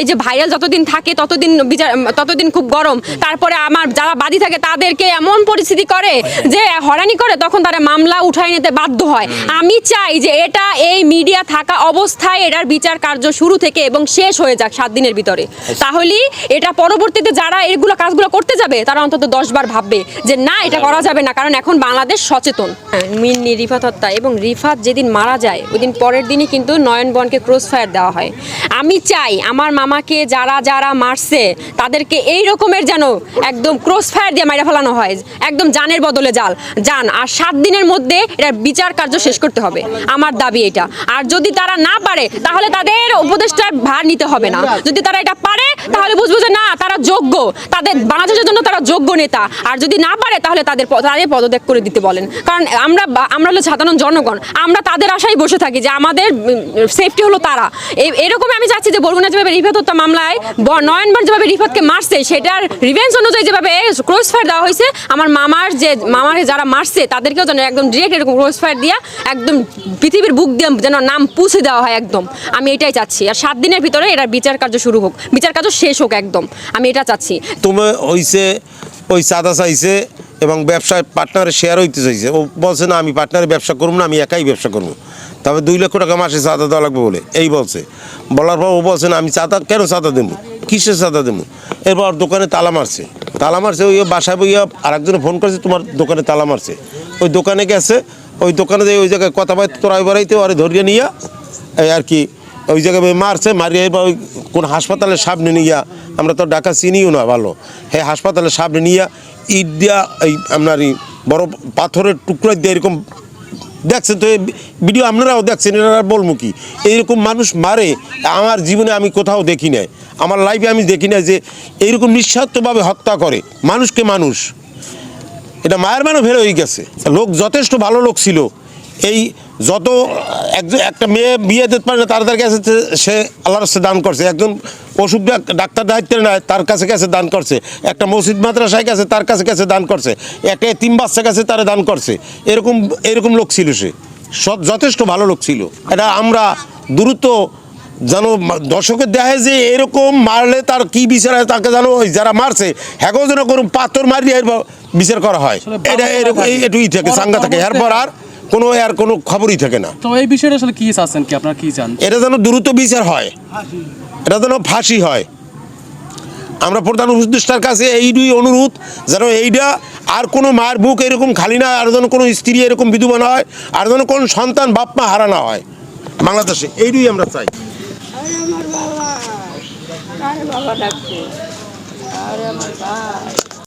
এই যে ভাইরাল যতদিন থাকে ততদিন বিচার ততদিন খুব গরম। তারপরে আমার যারা বাদী থাকে তাদেরকে এমন পরিস্থিতি করে যে হয়রানি করে তখন তারা মামলা উঠাই নিতে বাধ্য হয়। আমি চাই যে এটা এই মিডিয়া থাকা অবস্থায় এটার বিচার কার্য শুরু থেকে এবং শেষ হয়ে যাক সাত দিনের ভিতরে। তাহলেই এটা পরবর্তীতে যারা এগুলো কাজগুলো করতে যাবে তারা অন্তত দশ বার ভাববে যে না এটা করা যাবে না কারণ এখন বাংলাদেশ সচেতন। হ্যাঁ, মিন্নি রিফাত হত্যা এবং রিফাত যেদিন মারা যায় ওই দিন পরের দিনই কিন্তু নয়নবনকে ক্রস ফায়ার দেওয়া হয়। আমি চাই আমার মামাকে যারা যারা মারছে, তাদেরকে এই রকমের যেন একদম ক্রস ফায়ার দিয়ে মাইরা ফেলানো হয়, একদম জানের বদলে জাল জান আর সাত দিনের মধ্যে এটা বিচার কার্য শেষ করতে হবে। আমার দাবি এটা। আর যদি তারা না পারে, তাহলে তাদের উপদেষ্টার ভার নিতে হবে না। যদি তারা এটা পারে, তাহলে বুঝব যে তারা যোগ্য। তাদের বাংলাদেশের জন্য তারা যোগ্য নেতা। আর যদি না পারে, তাহলে তাদের তাদের পদত্যাগ করে দিতে বলেন। কারণ আমরা আমরা হলো সাধারণ জনগণ। আমরা তাদের আশায় বসে থাকি যে আমাদের সেফটি হলো তারা। এরকমই আমি চাচ্ছি যে বরগুনা যেভাবে রিফাত হত্যা মামলায় নয়নবার যেভাবে রিফাতকে মারছে, সেটার রিভেন্স অনুযায়ী যেভাবে ক্রস ফায়ার দেওয়া হয়েছে, আমার মামার যে, মামার যারা মারছে, তাদেরকেও যেন একদম ডিরেক্ট এরকম ক্রস ফায়ার দিয়া একদম পৃথিবীর বুক দিয়ে যেন নাম পুছে দেওয়া হয় একদম। আমি এটাই চাচ্ছি। আর সাত দিনের ভিতরে এটার বিচার কার্য শুরু হোক। বিচার কার্য শেষ হোক একদম। আমি এটা চাচ্ছি। তুমি হইছে, ওই চাঁদা চাইছে এবং ব্যবসায় পার্টনারের শেয়ার হইতে চাইছে। ও বলছে, না, আমি পার্টনারের ব্যবসা করব না, আমি একাই ব্যবসা করব। তবে দুই লক্ষ টাকা মাসে চাঁদা দেওয়া লাগবে বলে, এই বলছে। বলার পর ও বলছে, না, আমি চাঁদা কেন চাঁদা দেবো? কিসের চাঁদা দেবো? এরপর দোকানে তালা মারছে। তালা মারছে, ওই বাসায় বইয়া আরেকজনে ফোন করেছে, তোমার দোকানে তালা মারছে। ওই দোকানে গেছে, ওই দোকানে ওই জায়গায় কথা বার্তা তোরা বেড়াইতে, ওরে ধরিয়ে নিয়ে আর কি ওই জায়গায় মারছে, মারিয়ে এরপর কোন হাসপাতালের সামনে নিয়ে আমরা তো ডাকা চিনিও না ভালো। হ্যাঁ হাসপাতালের সামনে নিয়ে ইট দিয়া এই আপনার বড় পাথরের টুকরো দিয়ে এরকম দেখছেন তো ভিডিও আপনারাও দেখছেন এনারা বলব কি? এইরকম মানুষ মারে, আমার জীবনে আমি কোথাও দেখি নাই। আমার লাইফে আমি দেখি না যে এইরকম নিঃস্বার্থভাবে হত্যা করে মানুষকে মানুষ। এটা মায়ের মানে ফের হয়ে গেছে। লোক যথেষ্ট ভালো লোক ছিল। এই যত একজন একটা মেয়ে বিয়ে দিতে পারে না তাদের কাছে সে আল্লাহর কাছে দান করছে। একজন অসুখ ডাক- ডাক্তার দায়িত্বে নেয় তার কাছে কাছে দান করছে। একটা মসজিদ মাদ্রাসায় কাছে তার কাছে কাছে দান করছে। একটা তিন বাচ্চা কাছে তারা দান করছে। এরকম এরকম লোক ছিল সে। সৎ যথেষ্ট ভালো লোক ছিল। এটা আমরা দ্রুত যেন দর্শকের দেখে যে এরকম মারলে তার কি বিচার হয় তাকে জানো ওই যারা মারছে হ্যাগো যেন কোনো পাথর মারিয়ে বিচার করা হয়। এটা এরকম এই- এটুই থাকে সাঙ্গা থাকে। এরপর আর কোনো আর কোনো খবরই থাকে না। তো এই বিষয়টা আসলে কি চাচ্ছেন কি? আপনারা কি চান? এটা যেন দ্রুত বিচার হয়। এটা যেন ফাঁসি হয়। আমরা প্রধান উপদেষ্টার কাছে এইটুই অনুরোধ যেন এইটা আর কোনো মায়ের বুক এরকম খালি না আর যেন কোনো স্ত্রী এরকম বিধবা না হয় আর যেন কোনো সন্তান বাপ মা হারা না হয়। বাংলাদেশে এই এইটুই আমরা চাই। আরে আমার বাবা কারে বাবা